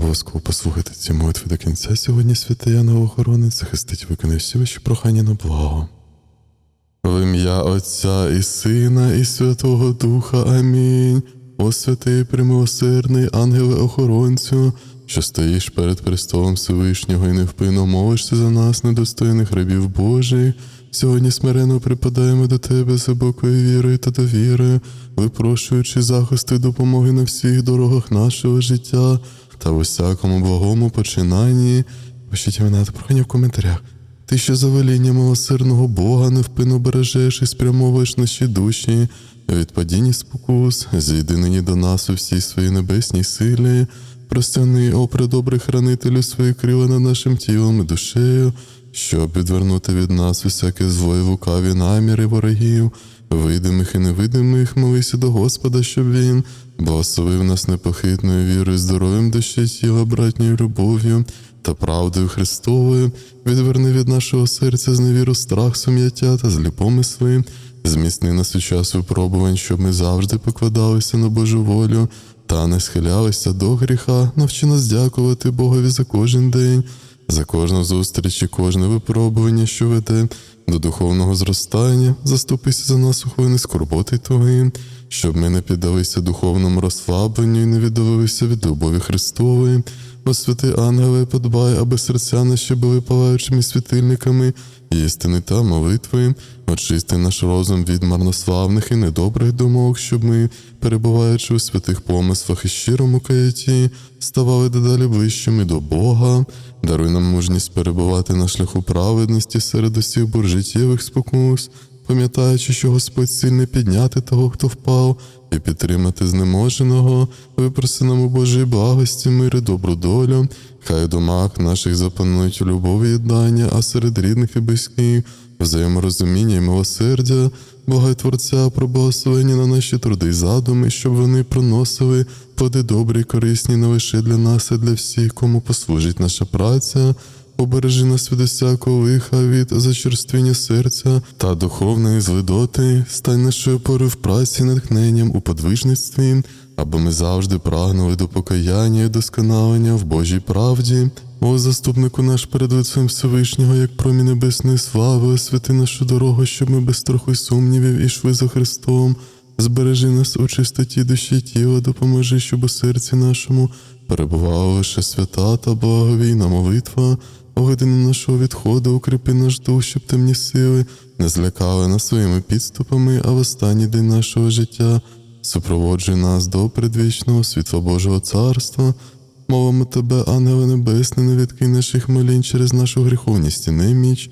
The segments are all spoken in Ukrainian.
Обов'язково послухайте ці молитви до кінця. Сьогодні святий Ангел охорони захистить виконує всі ваші прохання на благо. В ім'я Отця і Сина, і Святого Духа. Амінь. О святий примилосердний ангеле охоронцю, що стоїш перед престолом Всевишнього і невпинно молишся за нас, недостойних рабів Божих. Сьогодні смиренно припадаємо до тебе з глибокою вірою та довірою, випрошуючи захисту і допомоги на всіх дорогах нашого життя та в усякому благому починанні. Пишіть імена та прохання в коментарях. Ти, що за веління милосердного Бога невпинно бережеш і спрямовуєш наші душі, від падіння спокус, зійди нині до нас у всій своїй небесній силі, простяни, о предобрий хранителю свої крила над нашим тілом і душею, щоб відвернути від нас усяке зло і лукаві наміри ворогів, видимих і невидимих, молися до Господа, щоб він благословив нас непохитною вірою, здоров'ям душі тіла, братньою любов'ю та правдою Христовою, відверни від нашого серця зневіру страх, сум'яття та злі помисли, зміцни нас у час випробувань, щоб ми завжди покладалися на Божу волю та не схилялися до гріха, навчи нас дякувати Богові за кожен день, за кожну зустріч і кожне випробування, що веде до духовного зростання, заступися за нас у хвилини скорботи Твої, щоб ми не піддалися духовному розслабленню і не віддалилися від любові Христової. О святий ангеле, подбай, аби серця наші були палаючими світильниками істини та молитви, очисти наш розум від марнославних і недобрих думок, щоб ми, перебуваючи у святих помислах і щирому каяті, ставали дедалі ближчими до Бога, даруй нам мужність перебувати на шляху праведності серед усіх боржиттєвих спокус, пам'ятаючи, що Господь сильний підняти того, хто впав, і підтримати знеможеного, випроси нам у Божій благості, мир і добру долю, хай у домах наших запанують любов і єднання, а серед рідних і близьких взаєморозуміння і милосердя, Бога Творця, про благословення на наші труди й задуми, щоб вони приносили плоди добрі й корисні не лише для нас, а для всіх, кому послужить наша праця. Обережи нас від усякого лиха, від зачерствіння серця та духовної злидоти, стань нашою опорою в праці, натхненням у подвижництві, аби ми завжди прагнули до покаяння і досконалення в Божій правді. О, заступнику наш перед лицем Всевишнього, як промінь небесної слави, освяти нашу дорогу, щоб ми без страху й сумнівів ішли за Христом. Збережи нас у чистоті душі тіла, допоможи, щоб у серці нашому перебувала лише свята та благовійна молитва. У годину нашого відходу укріпи наш дух, щоб темні сили не злякали нас своїми підступами, а в останній день нашого життя супроводжуй нас до предвічного світла Божого царства. Мовимо тебе, ангеле небесний, не відкинь наших молінь через нашу гріховність і неміч,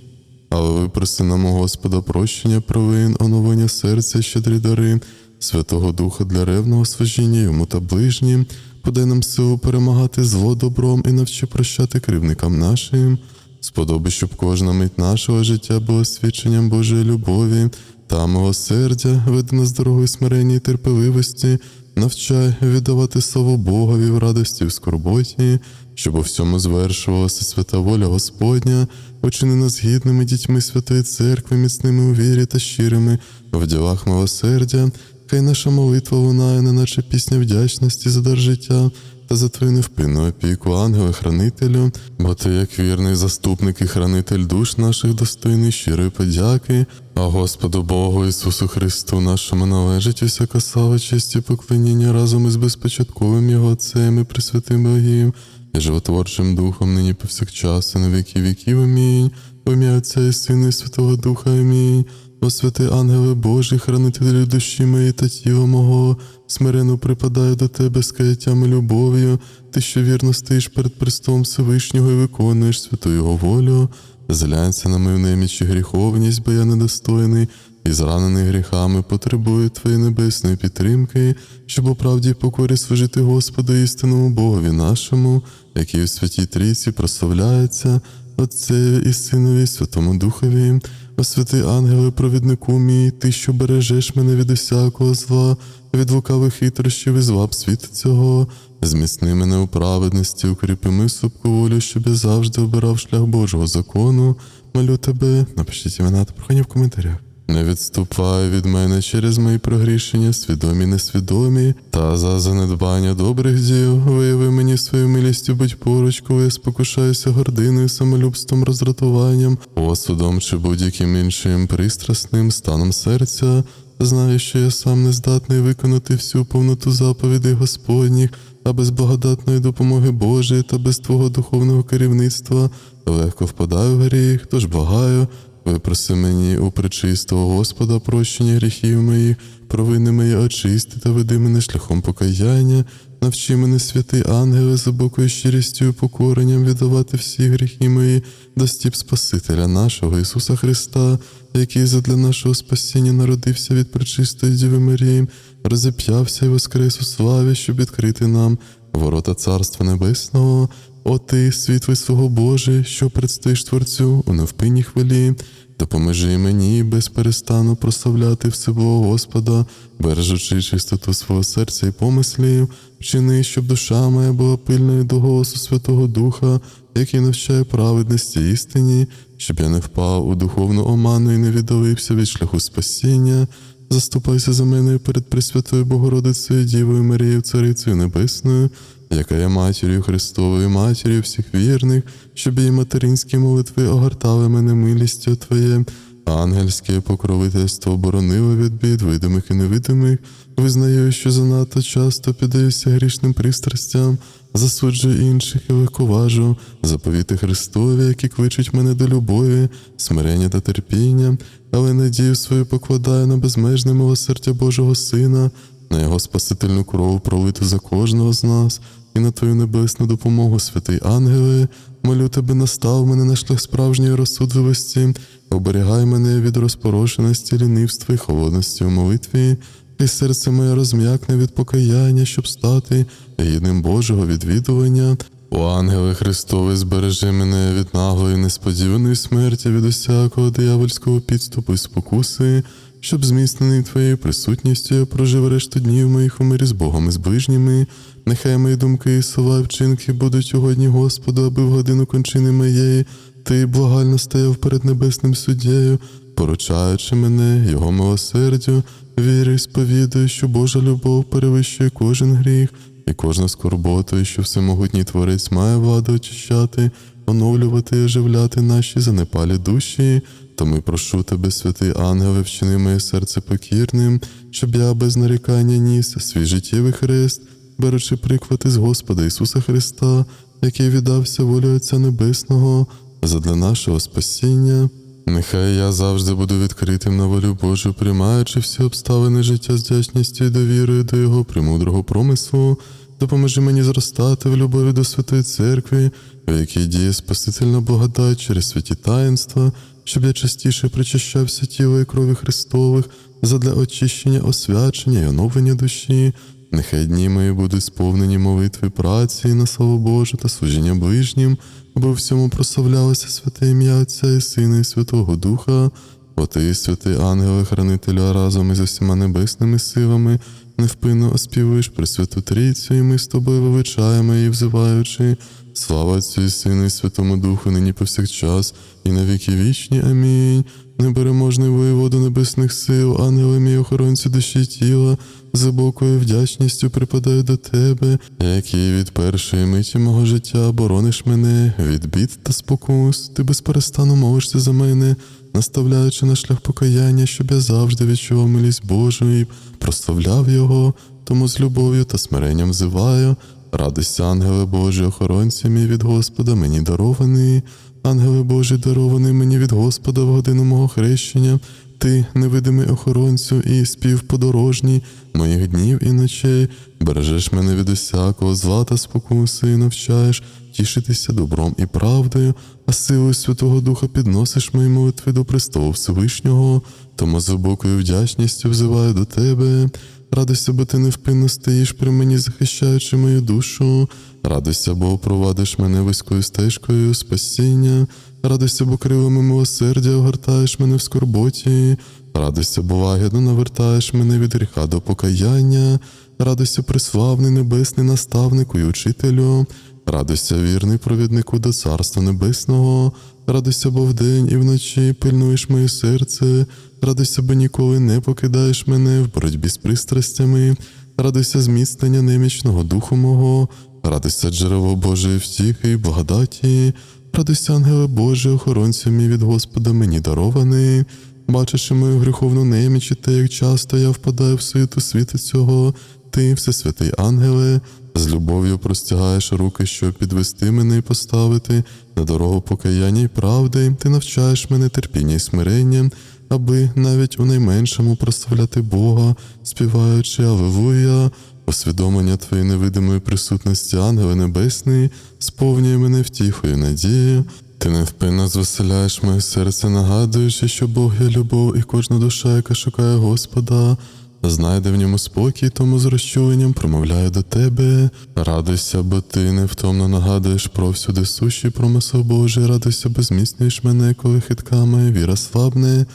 але випроси нам, Господа, прощення провин, оновлення серця, щедрі дари, Святого Духа для ревного служіння йому та ближнім, подай нам силу перемагати зло добром і навчи прощати кривникам нашим. Сподоби, щоб кожна мить нашого життя була свідченням Божої любові та милосердя, веди нас дорогою смирення і терпеливості, навчай віддавати славу Богові в радості в скорботі, щоб у всьому звершувалася свята воля Господня, учини нас гідними дітьми Святої Церкви, міцними у вірі та щирими в ділах милосердя. Хай наша молитва лунає, неначе пісня вдячності за дар життя та за твою невпинну опіку, ангеле хранителю, бо ти, як вірний заступник і хранитель душ наших достойний щирої подяки, а Господу Богу Ісусу Христу нашому належить усяка слава, честь і поклоніння разом із безпочатковим Його Отцем і Пресвятим Богів, і животворчим Духом нині повсякчас і на віки віків. Амінь. Ім'я Отця і Сина і Святого Духа. Амінь. О святий ангеле Божий, хранителю душі моєї та тіла мого, смиренно припадаю до тебе з каяттям і любов'ю, ти, що вірно стоїш перед престолом Всевишнього і виконуєш святу Його волю. Зглянься на мою неміч і гріховність, бо я недостойний і зранений гріхами потребую твоєї небесної підтримки, щоб у правді покорі служити Господу істинному Богові нашому, який у святій трійці прославляється, Отцеві і Синові, Святому Духові. О святий ангеле, провіднику мій, ти, що бережеш мене від усякого зла, від лукавих хитрощів і зваб світу цього, зміцни мене у праведності, укріпи ми субку волю, щоб я завжди обирав шлях Божого закону. Молю тебе, напишіть імена та прохання в коментарях. Не відступай від мене через мої прогрішення, свідомі, несвідомі, та за занедбання добрих діл. Вияви мені свою милістю, будь поруч, коли я спокушаюся гординою, самолюбством, роздратуванням, осудом чи будь-яким іншим пристрасним станом серця. Знаю, що я сам не здатний виконати всю повноту заповідей Господніх, а без благодатної допомоги Божої та без Твого духовного керівництва легко впадаю в гріх, тож благаю, випроси мені у пречистого Господа прощення гріхів моїх, провини мої очисти та веди мене шляхом покаяння, навчи мене, святий ангеле, з глибокою щирістю і покоренням віддавати всі гріхи мої до стіп Спасителя нашого Ісуса Христа, який задля нашого спасіння народився від пречистої Діви Марії, розіп'явся і воскрес у славі, щоб відкрити нам ворота Царства Небесного. О ти, світлий свого Боже, що предстоїш Творцю у невпинній хвилі, допоможи мені без перестану прославляти всебого Господа, бережучи чистоту свого серця і помислів, вчини, щоб душа моя була пильною до голосу Святого Духа, який навчає праведності істині, щоб я не впав у духовну оману і не віддалився від шляху спасіння. Заступайся за мене перед Пресвятою Богородицею Дівою Марією, Царицею Небесною, яка є матір'ю Христовою, матір'ю всіх вірних, щоб її материнські молитви огортали мене милістю Твоє, ангельське покровительство оборонило від бід, видимих і невидимих. Визнаю, що занадто часто піддаюся грішним пристрастям, засуджую інших і легковажу, заповіти Христові, які кличуть мене до любові, смирення та терпіння, але надію свою покладаю на безмежне милосердя Божого Сина, на його спасительну кров пролиту за кожного з нас, і на Твою небесну допомогу, святий ангеле, молю тебе, настав мене на шлях справжньої розсудливості, оберігай мене від розпорошеності, лінивства і холодності у молитві. І серце моє розм'якне від покаяння, щоб стати гідним Божого відвідування. О ангеле Христове, збережи мене від наглої, несподіваної смерті, від усякого диявольського підступу і спокуси, щоб зміцнений Твоєю присутністю я прожив решту днів моїх у мирі з Богом і з ближніми. Нехай мої думки і слова і вчинки будуть угодні Господу, аби в годину кончини моєї ти благально стояв перед небесним суддєю, поручаючи мене, Його милосердю, вірю і сповідаю, що Божа любов перевищує кожен гріх і кожну скорботу, і що всемогутній Творець має владу очищати, оновлювати і оживляти наші занепалі душі. Тому прошу тебе, святий ангеле, вчини моє серце покірним, щоб я без нарікання ніс свій життєвий хрест, беручи приклад із Господа Ісуса Христа, який віддався волі Отця Небесного задля нашого спасіння. Нехай я завжди буду відкритим на волю Божу, приймаючи всі обставини життя з вдячністю і довірою до Його премудрого промислу. Допоможи мені зростати в любові до Святої Церкви, в якій діє спасительна благодать через святі таїнства, щоб я частіше причащався тіла і крові Христових задля очищення, освячення і оновлення душі. Нехай дні мої будуть сповнені молитви праці на славу Божу та служіння ближнім, аби всьому прославлялося святе ім'я Отця і Сина і Святого Духа. О ти, святий ангеле, хранителю, разом із усіма небесними силами, невпинно оспівуєш Пресвяту Трійцю, і ми з тобою вивичаємо її, взиваючи. Слава Отцю і Сину і Святому Духу, нині повсякчас, і на віки вічні. Амінь. Непереможний воєводу небесних сил, ангели мій охоронці душі тіла, з глибокою вдячністю припадаю до тебе, який від першої миті мого життя борониш мене від бід та спокус. Ти безперестану молишся за мене, наставляючи на шлях покаяння, щоб я завжди відчував милість Божу і прославляв Його, тому з любов'ю та смиренням взиваю. Радуйся, ангеле Божий, охоронці мій від Господа, мені дарований. Ангеле Божий, дарований мені від Господа в годину мого хрещення, ти, невидимий охоронцю і співподорожній моїх днів і ночей, бережеш мене від усякого зла та спокуси і навчаєш тішитися добром і правдою, а силою Святого Духа підносиш мої молитви до престолу Всевишнього, тому з глибокою вдячністю взиваю до тебе. Радуйся, бо ти невпинно стоїш при мені, захищаючи мою душу. Радуйся, бо провадиш мене вузькою стежкою спасіння. Радуйся, бо крилами милосердя огортаєш мене в скорботі. Радуйся, бо вагідно навертаєш мене від гріха до покаяння. Радуйся, приславний небесний наставнику і учителю. Радуйся, вірний провіднику до Царства Небесного, радуйся, бо вдень і вночі пильнуєш моє серце, радуйся, бо ніколи не покидаєш мене в боротьбі з пристрастями, радуйся зміцнення немічного духу мого, радуйся джерело Божої втіхи і благодаті, радуйся, ангеле Боже, охоронцю мій від Господа мені дарований. Бачиш мою гріховну неміч і те, як часто я впадаю в світу світу цього, ти, всесвятий ангеле, з любов'ю простягаєш руки, щоб підвести мене і поставити на дорогу покаяння й правди. Ти навчаєш мене терпіння і смирення, аби навіть у найменшому прославляти Бога, співаючи Аллилуйя, усвідомлення твоєї невидимої присутності, ангели небесний, сповнює мене втіхою і надією. Ти невпинно звеселяєш моє серце, нагадуючи, що Бог є любов, і кожна душа, яка шукає Господа, знайде в ньому спокій, тому з розчуленням промовляю до тебе. Радуйся, бо ти невтомно нагадуєш про всюди сущий промисел Божий, радуйся, бо зміцнюєш мене, коли хитка моя віра слабне.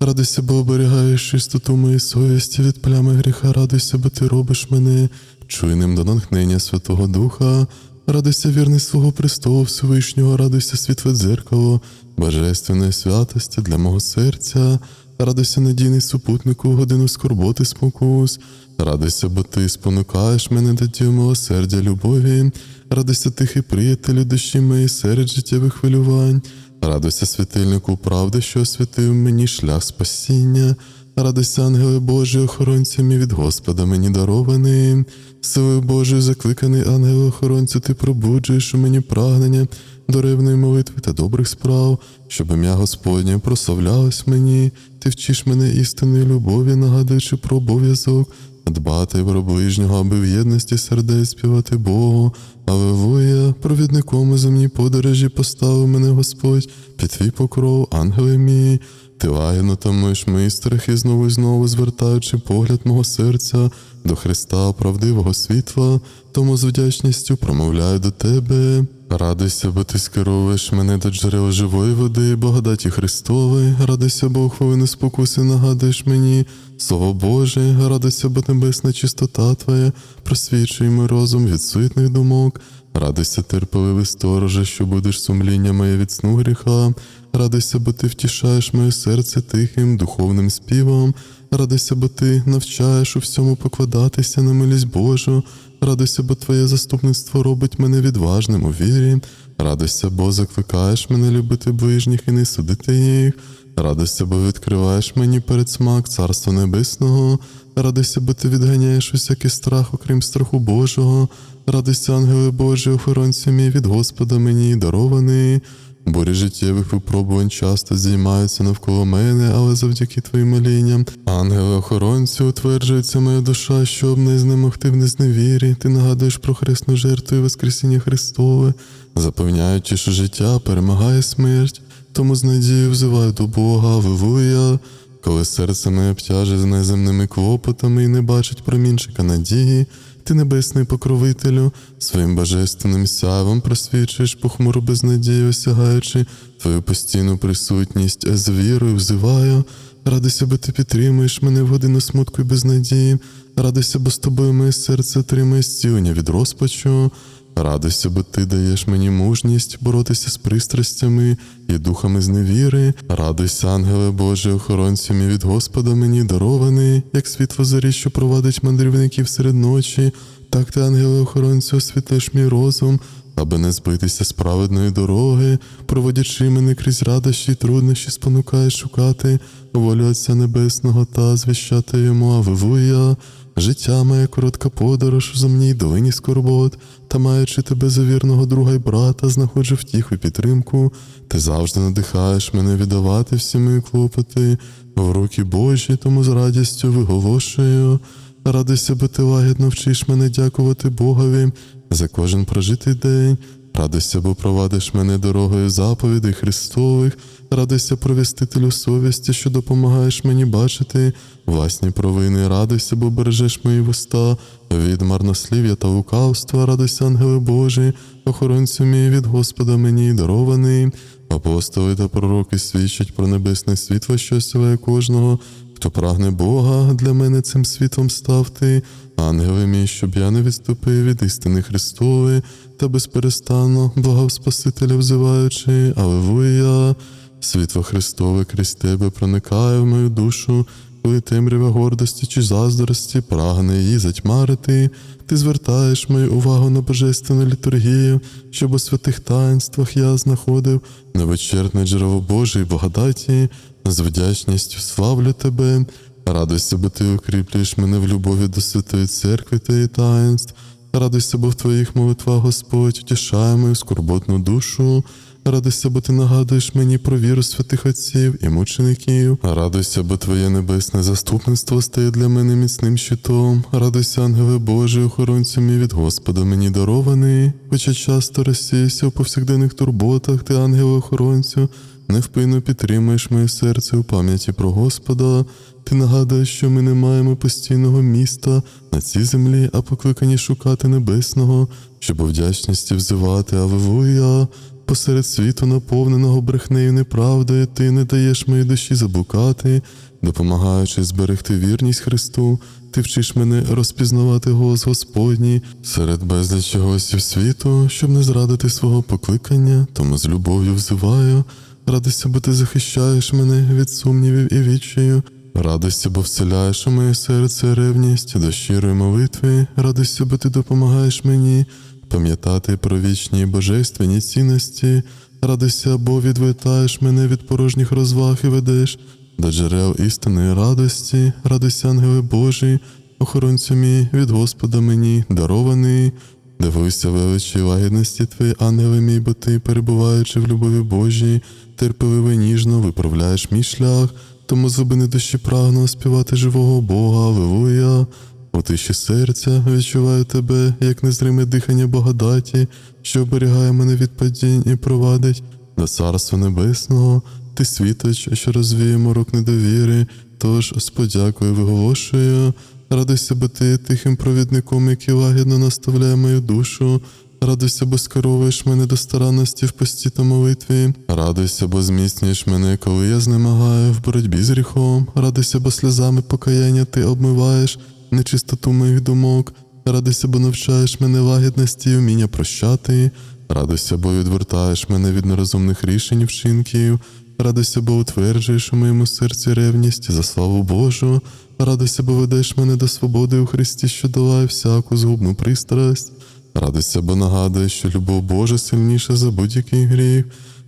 Радуйся, бо оберігаєш чистоту моєї совісті від плями гріха, радуйся, бо ти робиш мене чуйним до натхнення Святого Духа. Радуйся, вірний свого престолу Всевишнього, радуйся, світле дзеркало, божественної святості для мого серця, радуйся, надійний супутнику, годину скорботи спокус, радуйся, бо ти спонукаєш мене до дію милосердя любові, радуйся, тихий приятелю душі моєї серед життєвих хвилювань, радуйся, світильнику правди, що освятив мені шлях спасіння. Радуйся, ангели Божі, охоронця мій від Господа мені дарований. Силою Божою закликаний ангел охоронцю, ти пробуджуєш у мені прагнення до ревної молитви та добрих справ, щоб ім'я Господнє прославлялось мені, ти вчиш мене істинної любові, нагадуючи про обов'язок, дбати про ближнього, аби в єдності сердець співати Богу. Аллилуйя, провідником у земній подорожі поставив мене Господь під твій покров, ангели мій. Ти лагідно тамуєш мої страхи знову і знову, звертаючи погляд мого серця до Христа, правдивого світла, тому з вдячністю промовляю до тебе. Радуйся, бо ти скеровуєш мене до джерел живої води, благодаті Христової, радуйся, бо у хвилину спокуси нагадуєш мені, Слово Боже, радуйся, бо небесна чистота Твоя, просвічуй мій розум від суетних думок. Радуйся, терпеливий стороже, що будеш сумління моє від сну гріха. Радуйся, бо ти втішаєш моє серце тихим, духовним співом. Радуйся, бо ти навчаєш у всьому покладатися на милість Божу. Радуйся, бо твоє заступництво робить мене відважним у вірі. Радуйся, бо закликаєш мене любити ближніх і не судити їх. Радуйся, бо відкриваєш мені передсмак Царства Небесного. Радуйся, бо ти відганяєш усякий страх, окрім страху Божого. Радуйся, ангели Божі, охоронцю мій від Господа мені дарований. Бурі життєвих випробувань часто здіймаються навколо мене, але завдяки твоїм молінням, ангели охоронцю, утверджується моя душа, щоб не знемогти в незневірі. Ти нагадуєш про хресну жертву і Воскресіння Христове, запевняючи, що життя перемагає смерть. Тому з надією взиваю до Бога, Аллилуйя. Коли серце моє обтяже з неземними клопотами і не бачить промінчика надії, ти, небесний покровителю, своїм божественним сявом просвічуєш похмуру безнадію, осягаючи твою постійну присутність, з вірою взиваю. Радуйся, бо ти підтримуєш мене в годину смутку і безнадії. Радуйся, бо з тобою моє серце отримує зцілення від розпачу. Радуйся, бо ти даєш мені мужність боротися з пристрастями і духами зневіри. Радуйся, ангеле Боже, охоронцю мій від Господа мені дарований, як світло зорі, що провадить мандрівників серед ночі. Так ти, ангеле охоронцю, освітлиш мій розум, аби не збитися з праведної дороги, проводячи мене крізь радощі й труднощі, спонукаєш шукати волю Отця Небесного та звіщати йому Авилуя. Життя моє коротка подорож у земній долині скорбот, та маючи тебе за вірного друга й брата, знаходжу втіху й підтримку. Ти завжди надихаєш мене віддавати всі мої клопоти в руки Божі, тому з радістю виголошую. Радуйся, бо ти лагідно вчиш мене дякувати Богові за кожен прожитий день. Радуйся, бо провадиш мене дорогою заповідей Христових. Радуйся, провістителю совісті, що допомагаєш мені бачити власні провини. Радуйся, бо бережеш мої вуста від марнослів'я та лукавства. Радуйся, ангели Божі, охоронцю мій від Господа мені дарований. Апостоли та пророки свідчать про небесне світло, що осяває кожного, Хто прагне Бога, для мене цим світом став ти, ангели мій, щоб я не відступив від істини Христової, та безперестанно благав Спасителя взиваючи, Аллилуйя. Світло Христове крізь тебе проникає в мою душу, коли темрява гордості чи заздрості прагне її затьмарити, ти звертаєш мою увагу на божественну літургію, щоб у святих таїнствах я знаходив невичерпне джерело Божої благодаті, з вдячністю славлю тебе. Радуйся, бо ти укріплюєш мене в любові до святої церкви та її таїнств. Радуйся, бо в твоїх молитвах Господь утішає мою скорботну душу. Радуйся, бо ти нагадуєш мені про віру святих отців і мучеників. Радуйся, бо твоє небесне заступництво стає для мене міцним щитом. Радуйся, ангеле Божий, охоронцю мій від Господа мені дарований. Хоча часто розсіявся у повсякденних турботах, ти, ангеле охоронцю, невпинно підтримуєш моє серце у пам'яті про Господа. Ти нагадуєш, що ми не маємо постійного міста на цій землі, а покликані шукати небесного, щоб у вдячності взивати Аллилуйя. Посеред світу, наповненого брехнею неправдою, ти не даєш моїй душі заблукати, допомагаючи зберегти вірність Христу, ти вчиш мене розпізнавати голос Господній серед безлічі голосів світу, щоб не зрадити свого покликання, тому з любов'ю взиваю. Радуйся, бо ти захищаєш мене від сумнівів і відчаю. Радуйся, бо вселяєш у моє серце ревність до щирої молитви. Радуйся, бо ти допомагаєш мені пам'ятати про вічні божественні цінності. Радуйся, бо відвертаєш мене від порожніх розваг і ведеш до джерел істинної радості. Радуйся, ангели Божий, охоронцю мій від Господа мені дарований. Дивуйся величі лагідності твої, ангели мій, бо ти, перебуваючи в любові Божій, терпеливо ніжно виправляєш мій шлях, тому зубини душі прагну співати живого Бога, Аллилуйя. У тиші серця відчуваю тебе, як незриме дихання благодаті, що оберігає мене від падінь і провадить до Царства Небесного. Ти світоч, що розвіє морок недовіри, тож з подякою виголошую. Радуйся, бо ти тихим провідником, який лагідно наставляє мою душу. Радуйся, бо скеровуєш мене до старанності в пості та молитві. Радуйся, бо зміцнюєш мене, коли я знемагаю в боротьбі з гріхом. Радуйся, бо сльозами покаяння ти обмиваєш нечистоту моїх думок. Радуйся, бо навчаєш мене лагідності і вміння прощати. Радуйся, бо відвертаєш мене від нерозумних рішень і вчинків. Радуйся, бо утверджуєш у моєму серці ревність за славу Божу. Радуйся, бо ведеш мене до свободи у Христі, що долає всяку згубну пристрасть. Радуйся, бо нагадуєш, що любов Божа сильніша за будь-який гріх.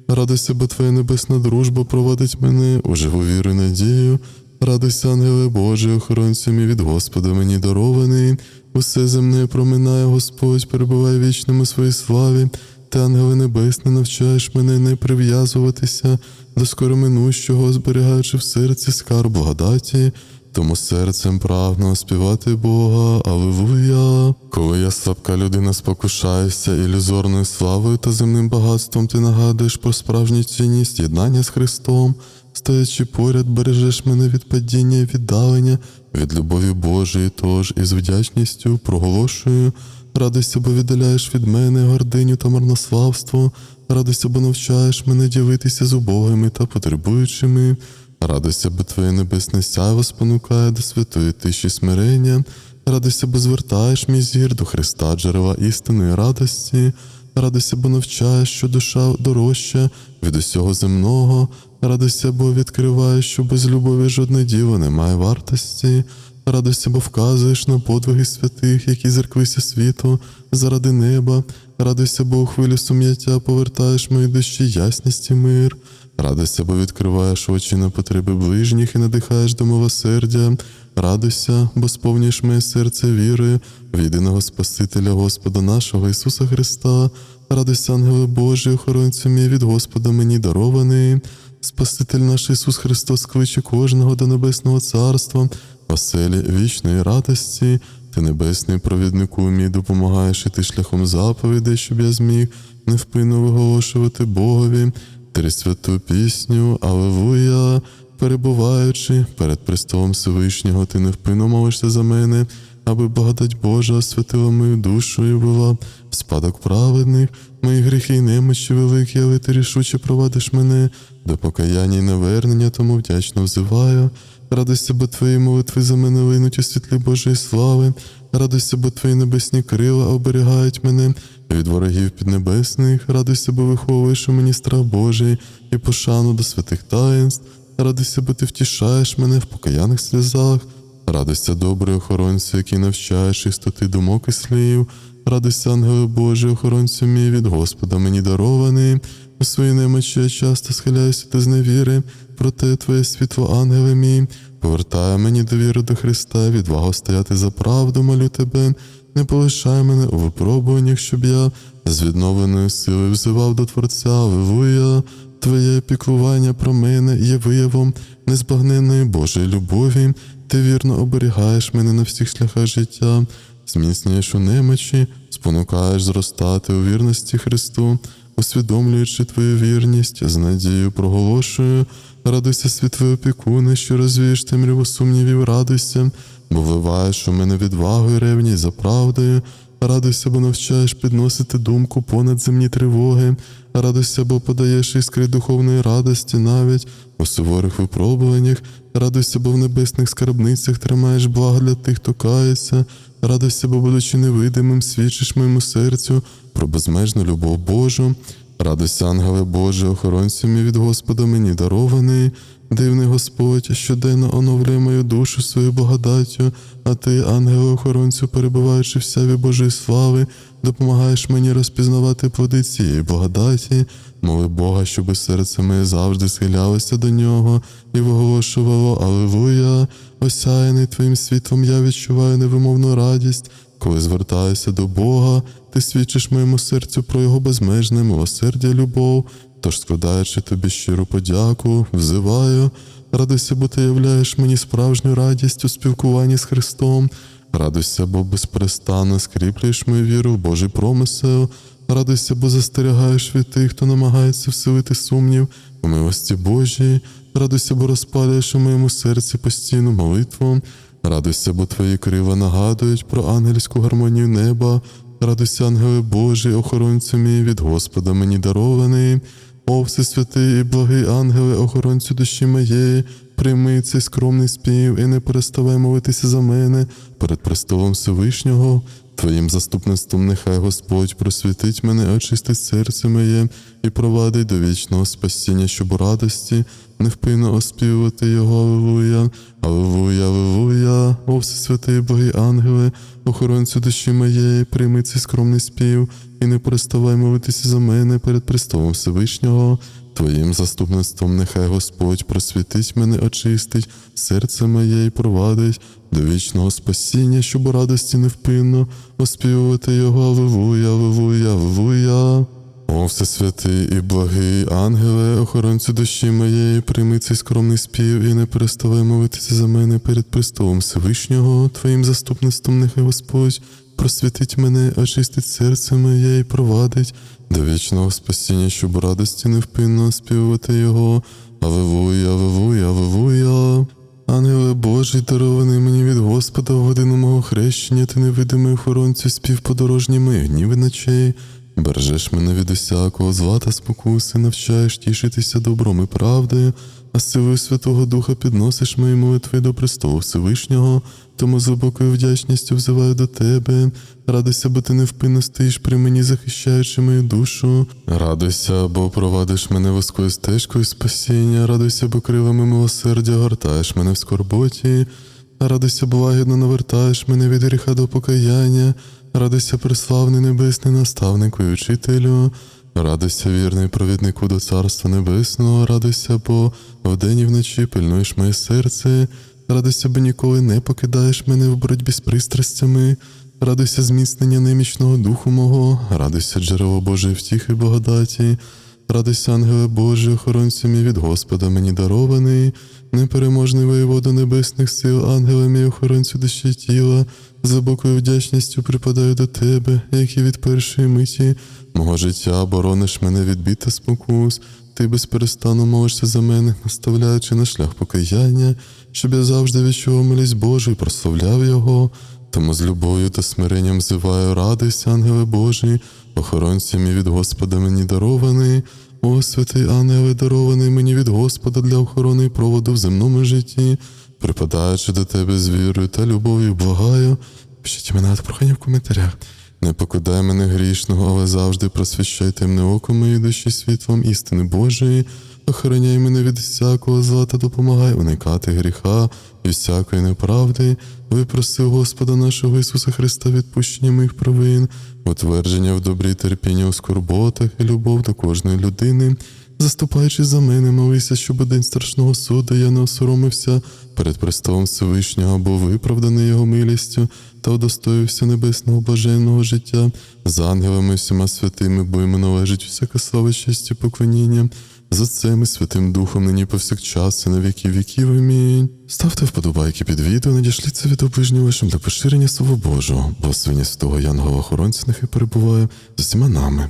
Радуйся, бо твоя небесна дружба проводить мене у живу віру і надію. Радуйся, ангеле Божий, охоронцю мій від Господа мені дарований. Усе земне проминає Господь, перебуває вічним у своїй славі. Ти, ангеле небесне, навчаєш мене не прив'язуватися до скороминущого, зберігаючи в серці скарб благодаті. Тому серцем прагну співати Бога, Аллилуйя. Коли я слабка людина спокушаюся ілюзорною славою та земним багатством, ти нагадуєш про справжню цінність єднання з Христом. Стоячи поряд, бережеш мене від падіння і віддалення, від любові Божої, тож із вдячністю проголошую. Радуйся, бо віддаляєш від мене гординю та марнославство. Радуйся, бо навчаєш мене ділитися з убогими та потребуючими. Радуйся, бо Твоє небесне сяйво спонукає до святої тиші смирення. Радуйся, бо звертаєш мій зір до Христа, джерела істинної радості. Радуйся, бо навчаєш, що душа дорожча від усього земного. Радуйся, бо відкриваєш, що без любові жодне діло не має вартості. Радуйся, бо вказуєш на подвиги святих, які зерклися світу заради неба. Радуйся, бо у хвилі сум'яття повертаєш мої душі ясність і мир. Радуйся, бо відкриваєш очі на потреби ближніх і надихаєш до милосердя. Радуйся, бо сповнюєш моє серце вірою в єдиного Спасителя Господа нашого Ісуса Христа. Радуйся, ангеле Божий, охоронцю мій від Господа мені дарований. Спаситель наш Ісус Христос кличе кожного до Небесного Царства, оселі вічної радості. Ти небесний провіднику мій допомагаєш іти шляхом заповідей, щоб я зміг невпинно виголошувати Богові святу пісню, Аллилуйя, перебуваючи перед престолом Всевишнього, ти невпинно молишся за мене, аби благодать Божа освятила мою душу і була в спадок праведних, мої гріхи й немощі великі, але ти рішуче провадиш мене до покаяння й навернення, тому вдячно взиваю. Радуйся, бо твої молитви за мене линуть у світлі Божої слави. Радуйся, бо твої небесні крила оберігають мене від ворогів піднебесних. Радуйся, бо виховуєш у мені страх Божий і пошану до святих таїнств. Радуйся, бо ти втішаєш мене в покаяних сльозах. Радуйся, добрий охоронцю, який навчає чистоти думок і слів. Радуйся, ангеле Божий, охоронцю мій від Господа мені дарований. У своїй немочі я часто схиляюся до зневіри, проте Твоє світло, ангеле мій, повертає мені довіру до Христа, відвагу стояти за правду, молю тебе. Не полишай мене у випробуваннях, щоб я з відновленою силою взивав до Творця, Алілуя. Твоє піклування про мене є виявом незбагненної Божої любові. Ти вірно оберігаєш мене на всіх шляхах життя, зміцнюєш у немочі, спонукаєш зростати у вірності Христу, усвідомлюючи твою вірність, з надією проголошую, радуйся світлої опікуни, що розвієш темряву сумнівів, радуйся, бо вливаєш у мене відвагу і ревність за правдою. Радуйся, бо навчаєш підносити думку понад земні тривоги. Радуйся, бо подаєш іскри духовної радості навіть у суворих випробуваннях. Радуйся, бо в небесних скарбницях тримаєш благо для тих, хто кається. Радуйся, бо, будучи невидимим, свідчиш моєму серцю про безмежну любов Божу. Радуйся, ангеле Боже, охоронцю мій від Господа мені дарований. Дивний Господь, щоденно оновлює мою душу своєю благодаттю, а ти, ангеле охоронцю, перебуваючи в сяві Божої слави, допомагаєш мені розпізнавати плоди цієї благодаті. Моли Бога, щоби серце моє завжди схилялося до нього і виголошувало Алилуя. Осяяний Твоїм світлом, я відчуваю невимовну радість. Коли звертаюся до Бога, ти свідчиш моєму серцю про його безмежне милосердя, любов. Тож, складаючи тобі щиру подяку, взиваю, радуйся, бо ти являєш мені справжню радість у спілкуванні з Христом. Радуйся, бо безперестанно скріплюєш мою віру в Божий промисел. Радуйся, бо застерігаєш від тих, хто намагається вселити сумнів у милості Божій. Радуйся, бо розпалюєш у моєму серці постійну молитву. Радуйся, бо твої крила нагадують про ангельську гармонію неба. Радуйся, ангели Божий, охоронцю мій від Господа мені дарований. О, всесвятий і благий ангеле, охоронцю душі моєї, прийми цей скромний спів і не переставай молитися за мене перед престолом Всевишнього. Твоїм заступництвом нехай Господь просвітить мене, очистить серце моє і провадить до вічного спасіння, щоб у радості невпинно оспівувати Його Аллилуйя, Аллилуйя, Аллилуйя, о всесвятий Богий ангеле, охоронцю душі моєї, прийми цей скромний спів і не переставай молитися за мене перед престолом Всевишнього. Твоїм заступництвом нехай Господь просвітить мене, очистить, серце моє і провадить до вічного спасіння, щоб у радості невпинно оспівувати Його Аллилуйя, Аллилуйя, Аллилуйя. О, всесвятий і благий ангеле, охоронцю душі моєї, прийми цей скромний спів і не переставай молитися за мене перед престолом Всевишнього, Твоїм заступництвом нехай Господь просвітить мене, очистить серце моє і провадить до вічного спасіння, щоб радості невпинно співувати Його. Аллилуйя, Аллилуйя, Аллилуйя. Ангеле Божий, дарований мені від Господа в годину мого хрещення, ти невидимий охоронцю співподорожні моїх гніви ночей. Бережеш мене від усякого зла та спокуси, навчаєш тішитися добром і правдою, а з силою Святого Духа підносиш мої молитви до престолу Всевишнього, тому з глибокою вдячністю взиваю до тебе. Радуйся, бо ти невпинно стоїш при мені, захищаючи мою душу. Радуйся, бо провадиш мене вузькою стежкою спасіння, радуйся, бо крилами милосердя гортаєш мене в скорботі. Радуйся, бо лагідно навертаєш мене від гріха до покаяння. Радуйся, преславний небесний наставнику і учителю. Радуйся, вірний провіднику до Царства Небесного, радуйся, бо вдень і вночі пильнуєш моє серце. Радуйся, бо ніколи не покидаєш мене в боротьбі з пристрастями. Радуйся зміцнення немічного духу мого, радуйся, джерело Божої втіхи благодаті. Радуйся, ангеле Божий, охоронцю мій від Господа мені дарований, непереможний воєвода небесних сил, ангеле мій охоронцю душі тіла, з глибокою вдячністю припадаю до тебе, як і від першої миті мого життя борониш мене від бід та спокус. Ти безперестану молишся за мене, наставляючи на шлях покаяння, щоб я завжди відчував милість Божу і прославляв Його. Тому з любов'ю та смиренням взиваю, радуйся, ангеле Божий, охоронця мій від Господа мені дарований. О, святий ангеле, дарований мені від Господа для охорони і проводу в земному житті. припадаючи до тебе з вірою та любов'ю, благаю, пишіть та прохання в коментарях. Не покидай мене грішного, але завжди просвіщай темне око моєї душі світлом істини Божої. Охороняй мене від всякого зла та допомагай уникати гріха і всякої неправди. Випроси Господа нашого Ісуса Христа відпущення моїх провин, утвердження в добрі терпіння у скорботах і любов до кожної людини. Заступаючи за мене, молися, щоб у день страшного суду я не осоромився перед престолом Всевишнього, або виправданий його милістю та удостоївся небесного блаженного життя з ангелами всіма святими, бо йому належить всяка слава, честь і поклоніння. З Отцем і Святим Духом нині повсякчас і на віки віків. Амінь. Ставте вподобайки під відео, надішліться від оближніх вашим для поширення Слова Божого, бо свині святого Янгола охоронця нехай перебуває з усіма нами